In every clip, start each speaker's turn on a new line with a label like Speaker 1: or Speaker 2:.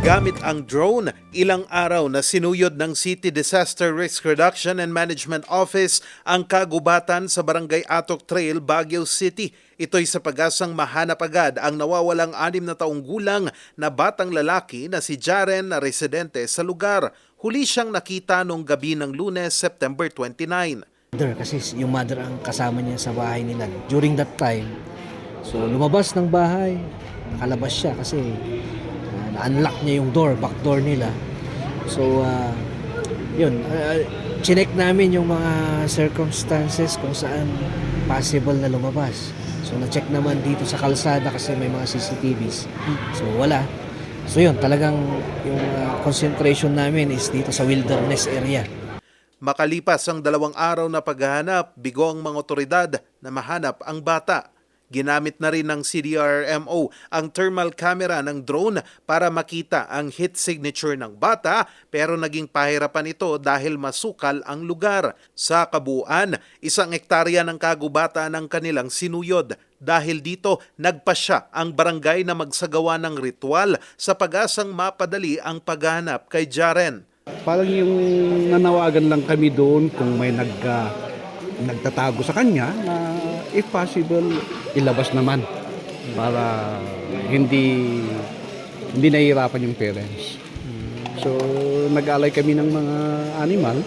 Speaker 1: Gamit ang drone, ilang araw na sinuyod ng City Disaster Risk Reduction and Management Office ang kagubatan sa Barangay Atok Trail, Baguio City. Ito'y sa pag-asang mahanap agad ang nawawalang anim na taong gulang na batang lalaki na si Jaren na residente sa lugar. Huli siyang nakita noong gabi ng lunes, September 29.
Speaker 2: mother kasi yung mother ang kasama niya sa bahay nila during that time so lumabas ng bahay nakalabas siya kasi na-unlock niya yung door back door nila. So uh, yun uh, chinek namin yung mga circumstances kung saan possible na lumabas. So na-check naman dito sa kalsada kasi may mga CCTVs so wala. So yun talagang yung uh, concentration namin is dito sa wilderness area.
Speaker 1: Makalipas ang dalawang araw na paghahanap, bigo ang mga otoridad na mahanap ang bata. Ginamit na rin ng CDRMO ang thermal camera ng drone para makita ang hit signature ng bata pero naging pahirapan ito dahil masukal ang lugar. Sa kabuuan, isang ektarya ng kagubata ng kanilang sinuyod. Dahil dito, nagpasya ang barangay na magsagawa ng ritual sa pag-asang mapadali ang paghahanap kay Jaren.
Speaker 3: Parang yung nanawagan lang kami doon kung may nag, ah, nagtatago sa kanya na if possible ilabas naman para hindi hindi nahihirapan yung parents. So nag-alay kami ng mga animal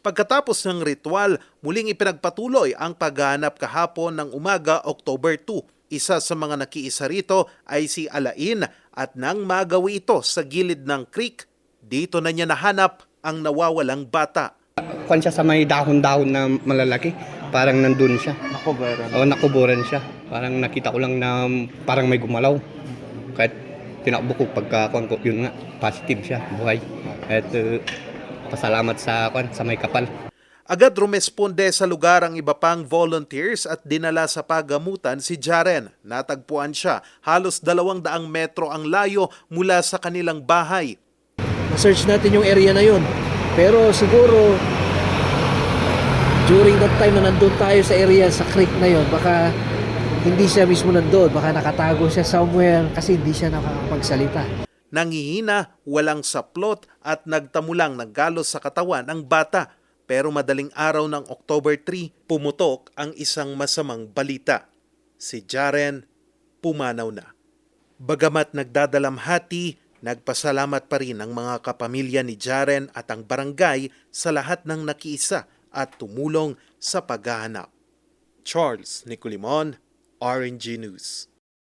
Speaker 1: Pagkatapos ng ritual, muling ipinagpatuloy ang paghahanap kahapon ng umaga October 2. Isa sa mga nakiisa rito ay si Alain at nang magawi ito sa gilid ng creek, dito na niya nahanap ang nawawalang bata.
Speaker 4: kwan siya sa may dahon-dahon na malalaki. Parang nandun siya. Nakuburan. Oo, nakuburan siya. Parang nakita ko lang na parang may gumalaw. Kahit tinakbo ko pagka kwan ko, yun nga, positive siya, buhay. At uh, pasalamat sa kwan, sa may kapal.
Speaker 1: Agad rumesponde sa lugar ang iba pang volunteers at dinala sa pagamutan si Jaren. Natagpuan siya halos dalawang daang metro ang layo mula sa kanilang bahay.
Speaker 2: search natin yung area na yun. Pero siguro, during that time na nandun tayo sa area, sa creek na yun, baka hindi siya mismo nandun. Baka nakatago siya somewhere kasi hindi siya nakakapagsalita.
Speaker 1: Nangihina, walang saplot at nagtamulang ng galos sa katawan ng bata. Pero madaling araw ng October 3, pumutok ang isang masamang balita. Si Jaren pumanaw na. Bagamat nagdadalamhati, nagpasalamat pa rin ang mga kapamilya ni Jaren at ang barangay sa lahat ng nakiisa at tumulong sa paghahanap. Charles Nicolimon, RNG News.